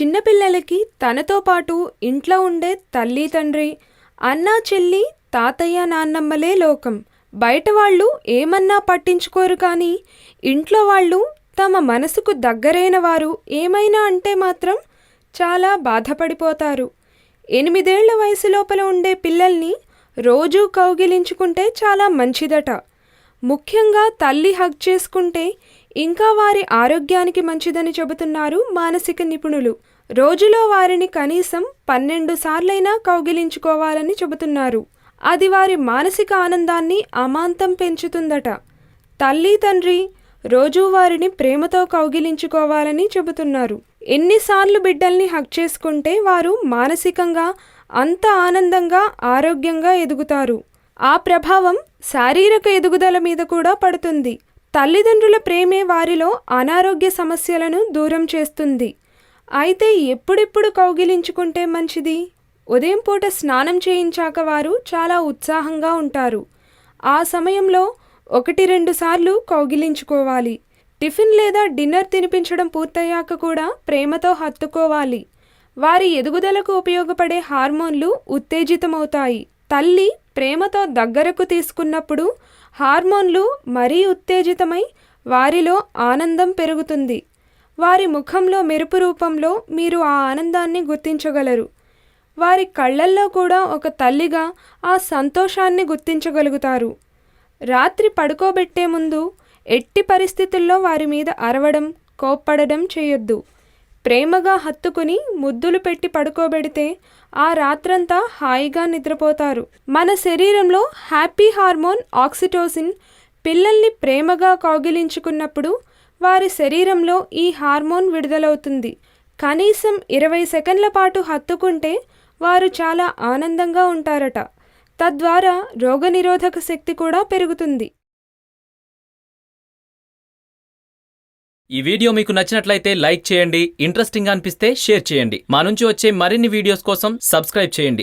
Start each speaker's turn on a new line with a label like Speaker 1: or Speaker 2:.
Speaker 1: చిన్నపిల్లలకి తనతో పాటు ఇంట్లో ఉండే తల్లి తండ్రి అన్నా చెల్లి తాతయ్య నాన్నమ్మలే లోకం. బయట వాళ్ళు ఏమన్నా పట్టించుకోరు కానీ ఇంట్లో వాళ్ళు తమ మనసుకు దగ్గరైన వారు ఏమైనా అంటే మాత్రం చాలా బాధపడిపోతారు. ఎనిమిదేళ్ళ వయసు లోపల ఉండే పిల్లల్ని రోజూ కౌగిలించుకుంటే చాలా మంచిదట. ముఖ్యంగా తల్లి హగ్ చేసుకుంటే ఇంకా వారి ఆరోగ్యానికి మంచిదని చెబుతున్నారు మానసిక నిపుణులు. రోజులో వారిని కనీసం పన్నెండు సార్లైనా కౌగిలించుకోవాలని చెబుతున్నారు. అది వారి మానసిక ఆనందాన్ని అమాంతం పెంచుతుందట. తల్లి తండ్రి రోజూ వారిని ప్రేమతో కౌగిలించుకోవాలని చెబుతున్నారు. ఎన్నిసార్లు బిడ్డల్ని హక్ చేసుకుంటే వారు మానసికంగా అంత ఆనందంగా ఆరోగ్యంగా ఎదుగుతారు. ఆ ప్రభావం శారీరక ఎదుగుదల మీద కూడా పడుతుంది. తల్లిదండ్రుల ప్రేమే వారిలో అనారోగ్య సమస్యలను దూరం చేస్తుంది. అయితే ఎప్పుడెప్పుడు కౌగిలించుకుంటే మంచిది? ఉదయం పూట స్నానం చేయించాక వారు చాలా ఉత్సాహంగా ఉంటారు. ఆ సమయంలో ఒకటి రెండు సార్లు కౌగిలించుకోవాలి. టిఫిన్ లేదా డిన్నర్ తినిపించడం పూర్తయ్యాక కూడా ప్రేమతో హత్తుకోవాలి. వారి ఎదుగుదలకు ఉపయోగపడే హార్మోన్లు ఉత్తేజితమవుతాయి. తల్లి ప్రేమతో దగ్గరకు తీసుకున్నప్పుడు హార్మోన్లు మరీ ఉత్తేజితమై వారిలో ఆనందం పెరుగుతుంది. వారి ముఖంలో మెరుపు రూపంలో మీరు ఆ ఆనందాన్ని గుర్తించగలరు. వారి కళ్ళల్లో కూడా ఒక తల్లిగా ఆ సంతోషాన్ని గుర్తించగలుగుతారు. రాత్రి పడుకోబెట్టే ముందు ఎట్టి పరిస్థితుల్లో వారి మీద అరవడం కోప్పడడం చేయొద్దు. ప్రేమగా హత్తుకుని ముద్దులు పెట్టి పడుకోబెడితే ఆ రాత్రంతా హాయిగా నిద్రపోతారు. మన శరీరంలో హ్యాపీ హార్మోన్ ఆక్సిటోసిన్ పిల్లల్ని ప్రేమగా కౌగిలించుకున్నప్పుడు వారి శరీరంలో ఈ హార్మోన్ విడుదలవుతుంది. కనీసం ఇరవై సెకండ్ల పాటు హత్తుకుంటే వారు చాలా ఆనందంగా ఉంటారట. తద్వారా రోగనిరోధక శక్తి కూడా పెరుగుతుంది.
Speaker 2: ఈ వీడియో మీకు నచ్చినట్లయితే లైక్ చేయండి ఇంట్రెస్టింగ్ అనిపిస్తే షేర్ చేయండి. మా నుంచి వచ్చే మరిన్ని వీడియోస్ కోసం సబ్స్క్రైబ్ చేయండి.